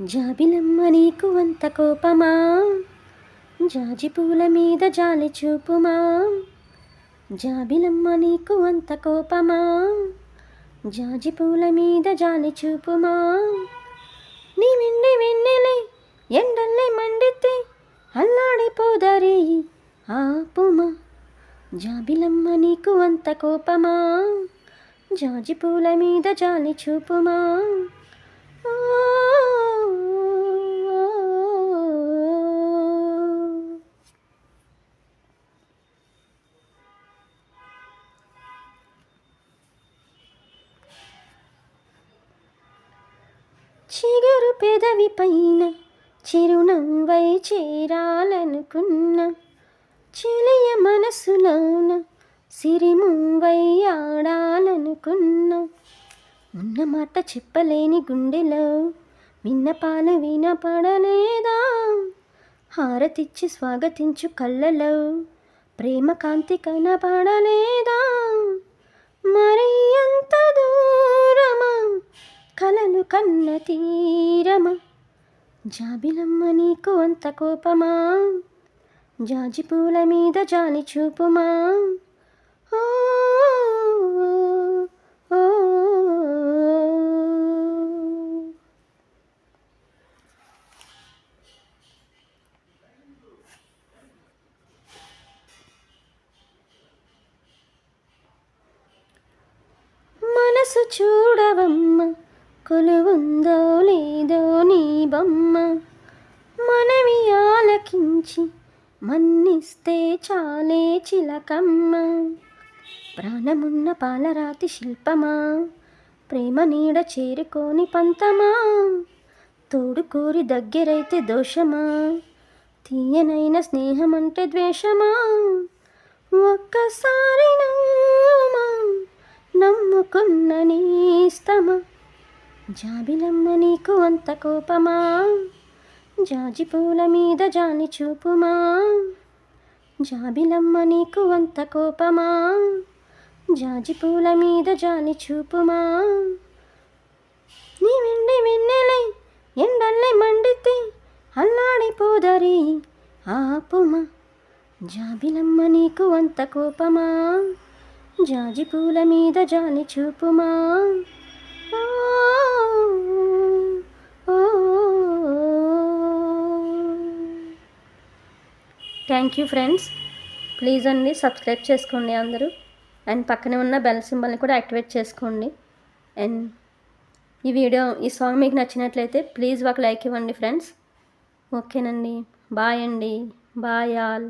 జాబిలమ్మ నీకు అంత కోపమా? జాజి పూల మీద జాలి చూపుమా? జాబిలమ్మ నీకు అంత కోపమా? జాజి పూల మీద జాలి చూపుమా? నీ వెండి వెన్నెలే ఎండల్లే మండితే అల్లాడిపోదరి ఆపుమా? జాబిలమ్మ నీకు అంత కోపమా? జాజి పూల మీద జాలి చూపుమా? చిగురు పెదవి పైన చిరునవ్వై చేరాలనుకున్న చిలియ మనసులోన సిరిముంవై ఆడాలనుకున్న ఉన్న మాట చెప్పలేని గుండెలో విన్నపాలు వినపడలేదా? హారతిచ్చి స్వాగతించు కళ్ళలో ప్రేమ కాంతి కనపడలేదా? మరి కన్న తీరమా? జాబిలమ్మ నీకు అంత కోపమా? జాజి పూల మీద జాలి చూపుమా? ఓ, ఓ, మనసు చూడవమ్మ. కొలువుందో లేదో నీ బొమ్మ మనవి ఆలకించి మన్నిస్తే చాలే చిలకమ్మ. ప్రాణమున్న పాలరాతి శిల్పమా? ప్రేమ నీడ చేరుకోని పంతమా? తోడుకోరి దగ్గరైతే దోషమా? తీయనైన స్నేహమంటే ద్వేషమా? ఒక్కసారి నమ్మా నమ్ముకున్న నీస్తమా జాబిలమ్మ నీకు అంత కోపమా? జాజి పూల మీద జాని చూపుమా? జాబిలమ్మ నీకు అంత కోపమా? జాజి పూల మీద జాని చూపుమా? నీ వెండి వెన్నెలై ఎండల్లే మండితే అల్లాడిపోదరి ఆపుమా? జాబిలమ్మ నీకు అంత కోపమా? జాజి పూల మీద జాని చూపుమా? Thank you friends. ప్లీజ్ అండి సబ్స్క్రైబ్ చేసుకోండి అందరూ. అండ్ పక్కనే ఉన్న బెల్ సింబల్ని కూడా యాక్టివేట్ చేసుకోండి. అండ్ ఈ వీడియో ఈ సాంగ్ మీకు నచ్చినట్లయితే ప్లీజ్ ఒక లైక్ ఇవ్వండి ఫ్రెండ్స్. ఓకేనండి. బాయ్ అండి. Bye all.